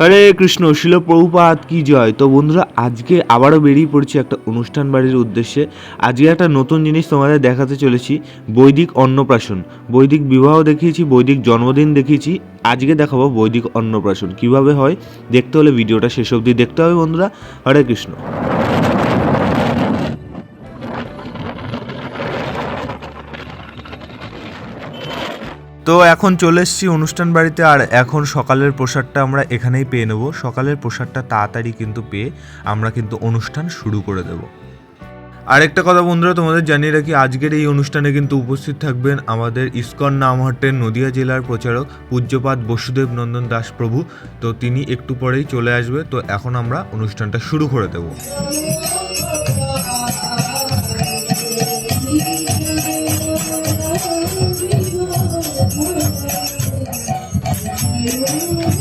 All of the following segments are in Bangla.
হরে কৃষ্ণ শিল প্রভুপাত কি জয়। তো বন্ধুরা, আজকে আবারও বেরিয়ে পড়ছি একটা অনুষ্ঠান বাড়ির উদ্দেশ্যে। আজকে একটা নতুন জিনিস তোমাদের দেখাতে চলেছি, বৈদিক অন্নপ্রাশন। বৈদিক বিবাহ দেখিয়েছি, বৈদিক জন্মদিন দেখিয়েছি, আজকে দেখাবো বৈদিক অন্নপ্রাশন। কীভাবে হয়, দেখতে হলে ভিডিওটা শেষ অবধি দেখতে হবে বন্ধুরা। হরে কৃষ্ণ। তো এখন চলে এসেছি অনুষ্ঠান বাড়িতে, আর এখন সকালের প্রসাদটা আমরা এখানেই পেয়ে নেব। সকালের প্রসাদটা তাড়াতাড়ি কিন্তু পেয়ে আমরা কিন্তু অনুষ্ঠান শুরু করে দেব। আরেকটা কথা বন্ধুরা, তোমাদের জানিয়ে রাখি, আজকের এই অনুষ্ঠানে কিন্তু উপস্থিত থাকবেন আমাদের ইস্কন নামহাটের নদিয়া জেলার প্রচারক পূজ্যপাত বসুদেব নন্দন দাস প্রভু। তো তিনি একটু পরেই চলে আসবে, তো এখন আমরা অনুষ্ঠানটা শুরু করে দেবো।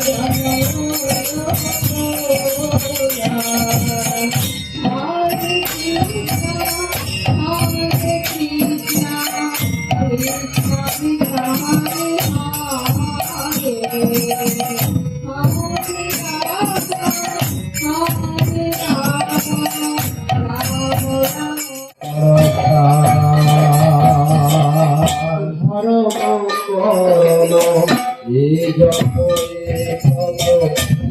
যেন যোগ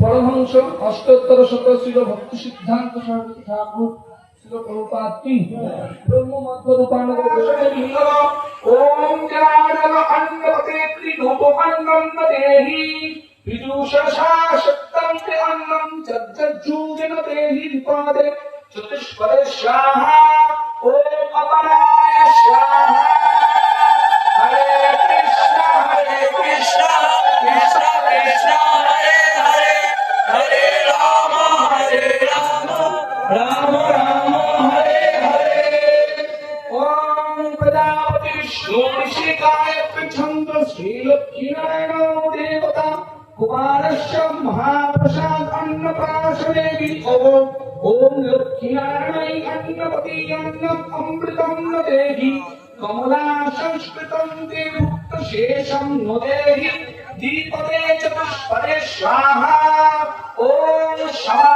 পরমহংস অষ্টোত্তর শত শিল ভক্তি সিদ্ধান্ত সরস্বতী ঠাকুর শিল প্রভুপাত কি ব্রহ্ম মধ্য রূপানন্দ ওম ত্রিদূপ অন্নম দেহি। বিদুষা সত্যং তে অন্নম চজ্জুজেন দেহি বিপাদে চতুষ্পদে স্বাহা ওম অপরায় স্বাহা হরে কৃষ্ণ হরে কৃষ্ণ কৃষ্ণ কৃষ্ণ হরে হরে হরে রাম হরে রাম রাম রাম হরে হরে ওম প্রজাপতি বিষ্ণু ঋষিকায় ছন্দ কুমারস্য মহাপ্রসাদ অন্নপ্রাশনে ওম ওম লক্ষ্মীনারায়ণাই অন্নপতি অন্নম অমৃতম নদেহি। কমলা সংস্কৃতম তে ভুক্ত শেষম নদেহি। দীপদে চতুষ্পদে স্বাহা। ওম স্বাহা।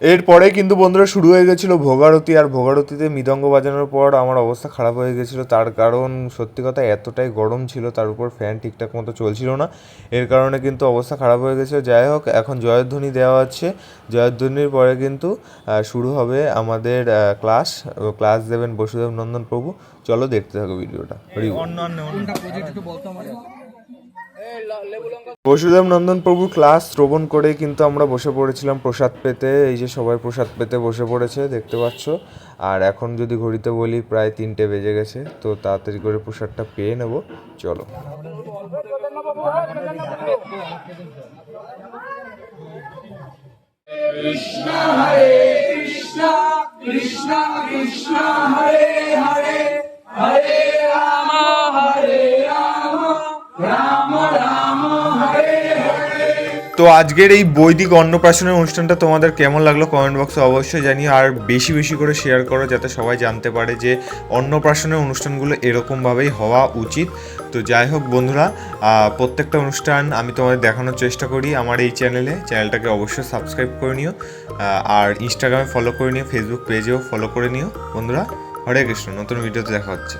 এরপরে কিন্তু বন্ধুরা শুরু হয়ে গেছিল ভোগারতি আর ভোগারতিতে মৃদঙ্গ বাজানোর পর আমার অবস্থা খারাপ হয়ে গেছিল। তার কারণ সত্যি কথা এতটাই গরম ছিল তার উপর ফ্যান ঠিকঠাক মতো চলছিল না। এর কারণে কিন্তু অবস্থা খারাপ হয়ে গেছিল। যাই হোক এখন জয়ধ্বনি দেওয়া হচ্ছে। জয়ধ্বনির পরে কিন্তু শুরু হবে আমাদের ক্লাস ক্লাস দেবেন বসুদেব নন্দন প্রভু। চলো দেখতে থাকো ভিডিওটা। বসুদেব নন্দন প্রভু ক্লাস শ্রবণ করে কিন্তু আমরা বসে পড়েছিলাম প্রসাদ পেতে। এই যে সবাই প্রসাদ পেতে বসে পড়েছে, দেখতে পাচ্ছ। আর এখন যদি ঘড়িতে বলি প্রায় তিনটে বেজে গেছে, তো তাড়াতাড়ি করে প্রসাদটা পেয়ে নেব। চলো। তো আজকের এই বৈদিক অন্নপ্রাশনের অনুষ্ঠানটা তোমাদের কেমন লাগল কমেন্ট বক্সে অবশ্যই জানিও। আর বেশি বেশি করে শেয়ার করো যাতে সবাই জানতে পারে যে অন্নপ্রাশনের অনুষ্ঠানগুলো এরকমভাবেই হওয়া উচিত। তো যাই হোক বন্ধুরা প্রত্যেকটা অনুষ্ঠান আমি তোমাদের দেখানোর চেষ্টা করি আমার এই চ্যানেলে চ্যানেলটাকে অবশ্যই সাবস্ক্রাইব করে নিও। আর ইনস্টাগ্রামে ফলো করে নিও ফেসবুক পেজেও ফলো করে নিও। বন্ধুরা, হরে কৃষ্ণ, নতুন ভিডিওতে দেখা হচ্ছে।